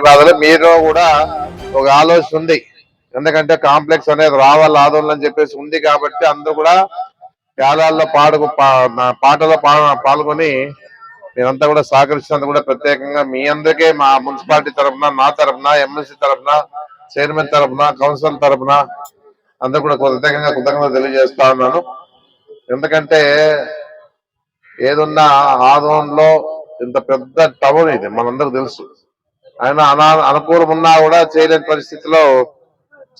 బాధలు మీరు కూడా ఒక ఆలోచన ఉంది. ఎందుకంటే కాంప్లెక్స్ అనేది రావాలి ఆదోళన అని చెప్పేసి ఉంది కాబట్టి అందరూ కూడా పేదాల్లో పాడుకు పా- పాటలో పాల్గొని మీరంతా కూడా సహకరిస్తున్నందుకు కూడా ప్రత్యేకంగా మీ అందరికీ మా మున్సిపాలిటీ తరఫున నా తరఫున ఎమ్మెల్సీ తరఫున చైర్మన్ తరఫున కౌన్సిల్ తరఫున అందరూ కూడా ప్రత్యేకంగా కృతజ్ఞత తెలియజేస్తా ఉన్నాను. ఎందుకంటే ఏదున్నా ఆదోళనలో ఇంత పెద్ద టౌన్ ఇది మనందరికి తెలుసు. ఆయన అనా అనుకూలం ఉన్నా కూడా చేయలేని పరిస్థితిలో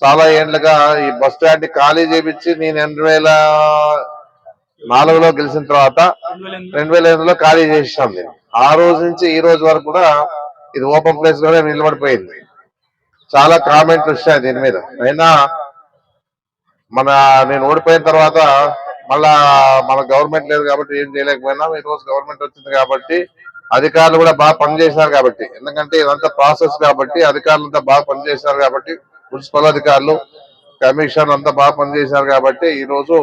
చాలా ఏండ్లుగా ఈ బస్ స్టాండ్ ఖాళీ చేపించి నేను రెండు వేల నాలుగులో గెలిచిన తర్వాత రెండు వేల ఎనిమిదిలో ఖాళీ చేసాం నేను. ఆ రోజు నుంచి ఈ రోజు వరకు కూడా ఇది ఓపెన్ ప్లేస్లోనే నిలబడిపోయింది. చాలా కామెంట్లు వచ్చాయి దీని మీద. అయినా మన నేను ఓడిపోయిన తర్వాత మళ్ళా మన గవర్నమెంట్ లేదు కాబట్టి ఏం చేయలేకపోయినా ఈ రోజు గవర్నమెంట్ వచ్చింది కాబట్టి అధికారులు కూడా బాగా పనిచేశారు కాబట్టి. ఎందుకంటే ఇదంతా ప్రాసెస్ కాబట్టి అధికారులు అంతా బాగా పనిచేశారు కాబట్టి మున్సిపల్ అధికారులు కమిషన్ అంతా బాగా పనిచేశారు కాబట్టి ఈ రోజు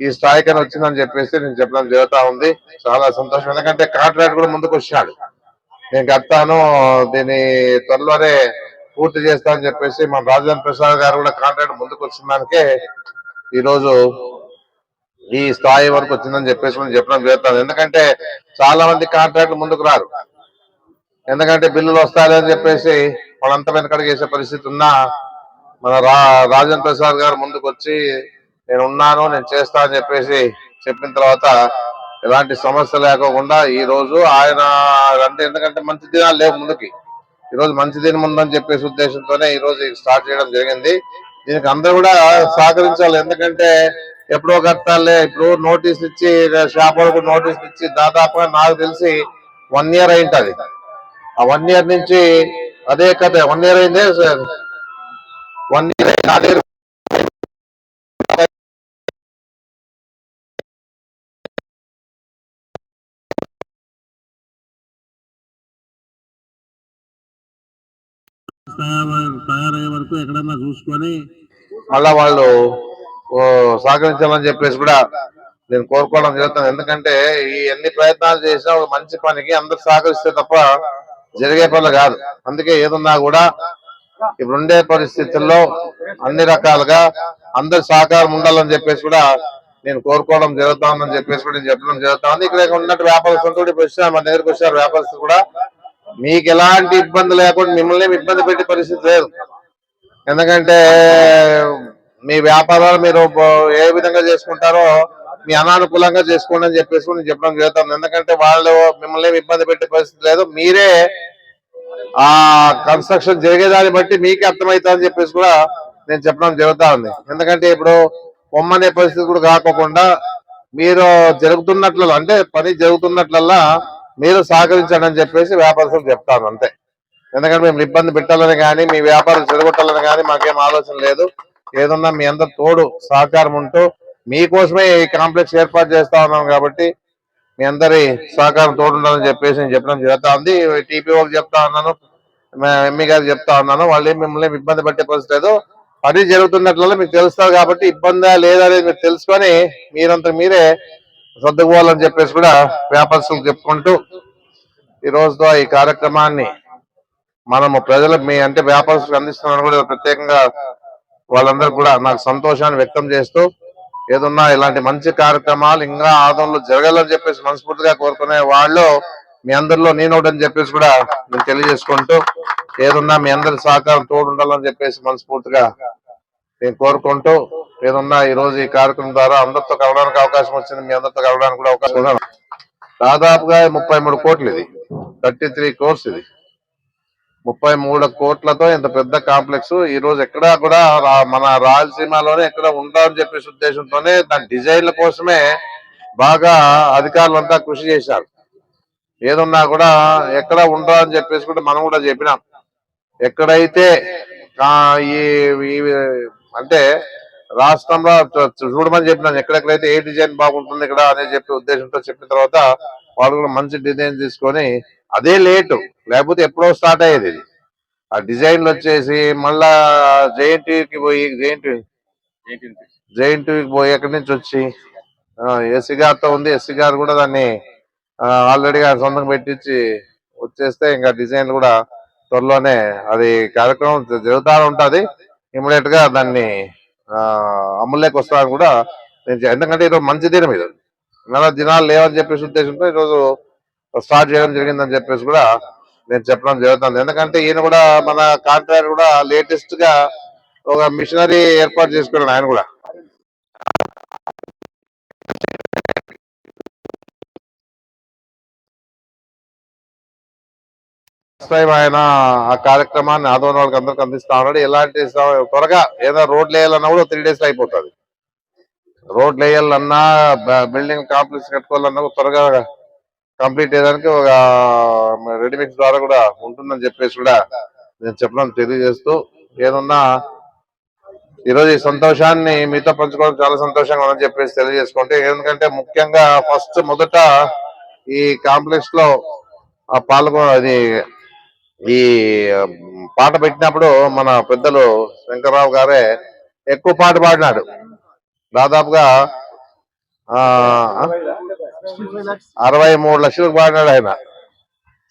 ఈ స్థాయికి వచ్చిందని చెప్పేసి నేను చెప్పడం జరుగుతా ఉంది. చాలా సంతోషం. ఎందుకంటే కాంట్రాక్ట్ కూడా ముందుకు వచ్చాడు. నేను కడతాను దీన్ని త్వరలోనే పూర్తి చేస్తా అని చెప్పేసి మన రాజేంద్ర ప్రసాద్ గారు కూడా కాంట్రాక్ట్ ముందుకు వచ్చిన దానికే ఈ రోజు ఈ స్థాయి వరకు వచ్చిందని చెప్పేసి మనం చెప్పడం జరుగుతుంది ఎందుకంటే చాలా మంది కాంట్రాక్టులు ముందుకు రారు. ఎందుకంటే బిల్లులు వస్తాయని చెప్పేసి వాళ్ళంతా వెనకడికి వేసే పరిస్థితి ఉన్నా మన రా రాజేంద్ర ప్రసాద్ గారు ముందుకు వచ్చి నేను ఉన్నాను నేను చేస్తా అని చెప్పేసి చెప్పిన తర్వాత ఎలాంటి సమస్య లేకోకుండా ఈ రోజు ఆయన అంటే ఎందుకంటే మంచి దినాలు లేవు ముందుకి. ఈ రోజు మంచి దినం ఉందని చెప్పేసి ఉద్దేశంతోనే ఈ రోజు స్టార్ట్ చేయడం జరిగింది. దీనికి అందరూ కూడా సహకరించాలి. ఎందుకంటే ఎప్పుడో కట్టాలి ఇప్పుడు నోటీస్ ఇచ్చి షాప్ వాళ్ళకు నోటీస్ ఇచ్చి దాదాపుగా నాకు తెలిసి వన్ ఇయర్ అయింటది. ఆ వన్ ఇయర్ నుంచి అదే కథ వన్ ఇయర్ అయిందే వన్ ఇయర్ అదే తయారై- తయారయ్యే వరకు ఎక్కడన్నా చూసుకొని మళ్ళా వాళ్ళు సహకరించాలని చెప్పేసి కూడా నేను కోరుకోవడం జరుగుతుంది. ఎందుకంటే ఈ ఎన్ని ప్రయత్నాలు చేసినా ఒక మంచి పనికి అందరు సహకరిస్తే తప్ప జరిగే పనులు కాదు. అందుకే ఏదున్నా కూడా ఇప్పుడు ఉండే పరిస్థితుల్లో అన్ని రకాలుగా అందరి సహకారం ఉండాలని చెప్పేసి కూడా నేను కోరుకోవడం జరుగుతా చెప్పేసి కూడా నేను చెప్పడం జరుగుతుంది. ఇక్కడ ఉన్నట్టు వ్యాపారస్తులు కూడా ఇప్పుడు వచ్చారు మన దగ్గరకు వచ్చారు వ్యాపారస్తులు కూడా. మీకు ఎలాంటి ఇబ్బంది లేకుండా మిమ్మల్ని ఇబ్బంది పెట్టే పరిస్థితి లేదు. ఎందుకంటే మీ వ్యాపారాలు మీరు ఏ విధంగా చేసుకుంటారో మీ అనానుకూలంగా చేసుకోండి అని చెప్పేసి కూడా నేను చెప్పడం జరుగుతుంది. ఎందుకంటే వాళ్ళు మిమ్మల్ని ఇబ్బంది పెట్టే పరిస్థితి లేదు. మీరే ఆ కన్స్ట్రక్షన్ జరిగేదాన్ని బట్టి మీకే అర్థమవుతా అని చెప్పేసి కూడా నేను చెప్పడం జరుగుతా ఉంది ఎందుకంటే ఇప్పుడు పొమ్మనే పరిస్థితి కూడా కాకోకుండా మీరు జరుగుతున్నట్లు అంటే పని జరుగుతున్నట్లల్లా మీరు సహకరించండి అని చెప్పేసి వ్యాపారస్తులు చెప్తాను అంతే. ఎందుకంటే మేము ఇబ్బంది పెట్టాలని కానీ మీ వ్యాపారం చెడగొట్టాలని కానీ మాకేం ఆలోచన లేదు. ఏదన్నా మీ అందరు తోడు సహకారం ఉంటూ మీకోసమే ఈ కాంప్లెక్స్ ఏర్పాటు చేస్తా ఉన్నాం కాబట్టి మీ అందరి సహకారం తోడు ఉండాలని చెప్పేసి నేను చెప్పడం జరుగుతా ఉంది టీపీఓకి చెప్తా ఉన్నాను ఎంఈ గారికి చెప్తా ఉన్నాను వాళ్ళు మిమ్మల్ని ఇబ్బంది పెట్టే పరిస్థితి లేదు. పని జరుగుతున్నట్లలో మీకు తెలుస్తారు కాబట్టి ఇబ్బందా లేదా అనేది మీరు తెలుసుకొని మీరంతా మీరే సర్దుకోవాలని చెప్పేసి కూడా వ్యాపారస్తులకు చెప్పుకుంటూ ఈ రోజుతో ఈ కార్యక్రమాన్ని మనము ప్రజలు మీ అంటే వ్యాపారస్తులకు అందిస్తున్నాను కూడా ప్రత్యేకంగా వాళ్ళందరూ కూడా నాకు సంతోషాన్ని వ్యక్తం చేస్తూ ఏదన్నా ఇలాంటి మంచి కార్యక్రమాలు ఇంకా ఆదంలో జరగాలని చెప్పేసి మనస్ఫూర్తిగా కోరుకునే వాళ్ళు మీ అందరిలో నేను ఒకటని చెప్పేసి కూడా నేను తెలియజేసుకుంటూ ఏదన్నా మీ అందరి సహకారం తోడుండాలని చెప్పేసి మనస్ఫూర్తిగా నేను కోరుకుంటూ ఏదన్నా ఈ రోజు ఈ కార్యక్రమం ద్వారా అందరితో కలవడానికి అవకాశం వచ్చింది మీ అందరితో కలవడానికి కూడా అవకాశం దాదాపుగా ముప్పై మూడు కోట్లు ఇది. థర్టీ త్రీ కోర్స్ ఇది. ముప్పై మూడు కోట్లతో ఇంత పెద్ద కాంప్లెక్స్. ఈ రోజు ఎక్కడా కూడా మన రాయలసీమలోనే ఎక్కడ ఉండాలని చెప్పేసి ఉద్దేశంతోనే దాని డిజైన్ల కోసమే బాగా అధికారులంతా కృషి చేశారు. ఏదున్నా కూడా ఎక్కడ ఉండాలని అని చెప్పేసి కూడా మనం కూడా చెప్పినాం. ఎక్కడైతే ఆ, ఈ అంటే రాష్ట్రంలో చూడమని చెప్పినాను ఎక్కడెక్కడైతే ఏ డిజైన్ బాగుంటుంది ఇక్కడ అనేది చెప్పి ఉద్దేశంతో చెప్పిన తర్వాత వాళ్ళు కూడా మంచి డిజైన్ తీసుకొని అదే లేటు లేకపోతే ఎప్పుడో స్టార్ట్ అయ్యేది ఇది. ఆ డిజైన్లు వచ్చేసి మళ్ళా జేఎన్టీకి పోయి జేఎన్టీ జేఎన్టీకి పోయి ఎక్కడి నుంచి వచ్చి ఎస్సీ గారితో ఉంది ఎస్సీ గారు కూడా దాన్ని ఆల్రెడీ సొంతం పెట్టించి వచ్చేస్తే ఇంకా డిజైన్ కూడా త్వరలోనే అది కార్యక్రమం జరుగుతూ ఉంటుంది. ఉంటది ఇమీడియట్గా దాన్ని ఆ, అమల్లోకి వస్తారని కూడా నేను ఎందుకంటే ఈరోజు మంచి దినం ఇది. నెల దినాలు లేవని చెప్పేసి ఉద్దేశంతో ఈరోజు స్టార్ట్ చేయడం జరిగిందని చెప్పేసి కూడా నేను చెప్పడం జరుగుతుంది. ఎందుకంటే ఈయన కూడా మన కాంట్రాక్టర్ కూడా లేటెస్ట్గా ఒక మిషనరీ ఏర్పాటు చేసుకున్నాడు ఆయన కూడా. టైం ఆయన ఆ కార్యక్రమాన్ని ఆదోన వాళ్ళకి అందరికి అందిస్తా ఉన్నాడు. ఎలాంటి త్వరగా ఏదో రోడ్ వేయాలన్నా కూడా త్రీ డేస్లో అయిపోతుంది. రోడ్లు వేయాలన్నా బిల్డింగ్ కాంప్లెక్స్ కట్టుకోవాలన్నా త్వరగా కంప్లీట్ అయ్యడానికి ఒక రెడీమిక్స్ ద్వారా కూడా ఉంటుందని చెప్పేసి కూడా నేను చెప్పడం తెలియజేస్తూ ఏదన్నా ఈరోజు ఈ సంతోషాన్ని మీతో పంచుకోవడం చాలా సంతోషంగా ఉందని చెప్పేసి తెలియజేసుకుంటే ఎందుకంటే ముఖ్యంగా ఫస్ట్ మొదట ఈ కాంప్లెక్స్లో ఆ పాల్గొ అది ఈ పాట పెట్టినప్పుడు మన పెద్దలు శంకర్రావు గారే ఎక్కువ పాట పాడినాడు. దాదాపుగా ఆ అరవై మూడు లక్షలకు పాడినాడు ఆయన.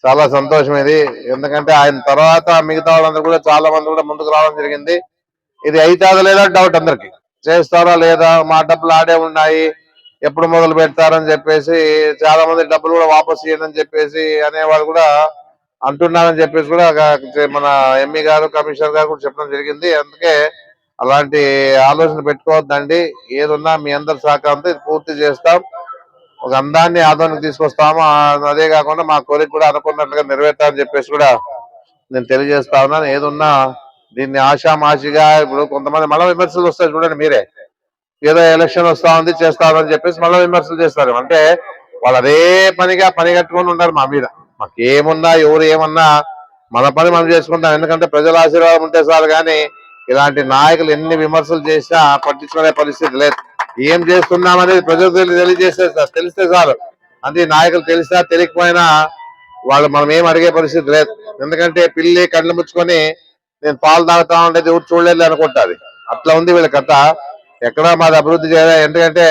చాలా సంతోషం ఇది. ఎందుకంటే ఆయన తర్వాత మిగతా వాళ్ళందరూ కూడా చాలా మంది కూడా ముందుకు రావడం జరిగింది. ఇది అవుతుందా లేదా డౌట్ అందరికి. చేస్తారా లేదా మా డబ్బులు ఆడే ఉన్నాయి ఎప్పుడు మొదలు పెడతారని చెప్పేసి చాలా మంది డబ్బులు కూడా వాపస్ చేయనని చెప్పేసి అనేవాళ్ళు కూడా అంటున్నారని చెప్పేసి కూడా మన ఎంఈ గారు కమిషనర్ గారు కూడా చెప్పడం జరిగింది. అందుకే అలాంటి ఆలోచన పెట్టుకోవద్దండి. ఏదున్నా మీ అందరి సహకారంతో ఇది పూర్తి చేస్తాం. ఒక అందాన్ని ఆదరణకు తీసుకొస్తాము. అదే కాకుండా మా కోరిక కూడా అనుకున్నట్లుగా నెరవేర్తామని చెప్పేసి కూడా నేను తెలియజేస్తా ఉన్నాను. ఏదున్నా దీన్ని ఆషామాషిగా ఇప్పుడు కొంతమంది మళ్ళీ విమర్శలు వస్తాయి చూడండి మీరే. ఏదో ఎలక్షన్ వస్తా ఉంది చేస్తామని చెప్పేసి మళ్ళీ విమర్శలు చేస్తారు. అంటే వాళ్ళు అదే పనిగా పని కట్టుకొని ఉన్నారు మా మీద. మాకేమున్నా ఎవరు ఏమన్నా మన పని మనం చేసుకుంటాం. ఎందుకంటే ప్రజల ఆశీర్వాదం ఉంటే చాలు కానీ ఇలాంటి నాయకులు ఎన్ని విమర్శలు చేసినా పట్టించుకునే పరిస్థితి లేదు. ఏం చేస్తున్నామనేది ప్రజలకు తెలియజేస్తే తెలిస్తే చాలు. అది నాయకులు తెలిసినా తెలియకపోయినా వాళ్ళు మనం ఏం అడిగే పరిస్థితి లేదు. ఎందుకంటే పిల్లి కళ్ళు ముచ్చుకొని నేను పాలు తాగుతా ఉండేది ఎవరు చూడలేదు అనుకుంటుంది. అట్లా ఉంది వీళ్ళ కథ. ఎక్కడా మాది అభివృద్ధి చేయలేదు ఎందుకంటే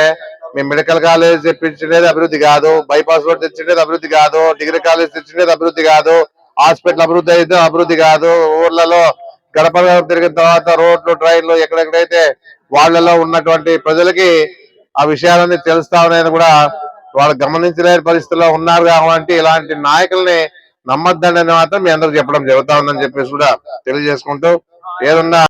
మేము మెడికల్ కాలేజ్ తెప్పించేది అభివృద్ధి కాదు. బైపాస్ రోడ్ తెచ్చిండేది అభివృద్ధి కాదు. డిగ్రీ కాలేజ్ తెచ్చిండేది అభివృద్ధి కాదు. హాస్పిటల్ అభివృద్ధి అయితే అభివృద్ధి కాదు. ఊర్లలో గడప తిరిగిన తర్వాత రోడ్లు ట్రైన్లు ఎక్కడెక్కడైతే వాళ్ళలో ఉన్నటువంటి ప్రజలకి ఆ విషయాలన్నీ తెలుస్తా ఉన్నాయని కూడా వాళ్ళు గమనించలేని పరిస్థితుల్లో ఉన్నారు కాబట్టి ఇలాంటి నాయకుల్ని నమ్మద్దని మాత్రం మీ అందరూ చెప్పడం జరుగుతా ఉందని చెప్పేసి కూడా తెలియజేసుకుంటూ ఏదన్నా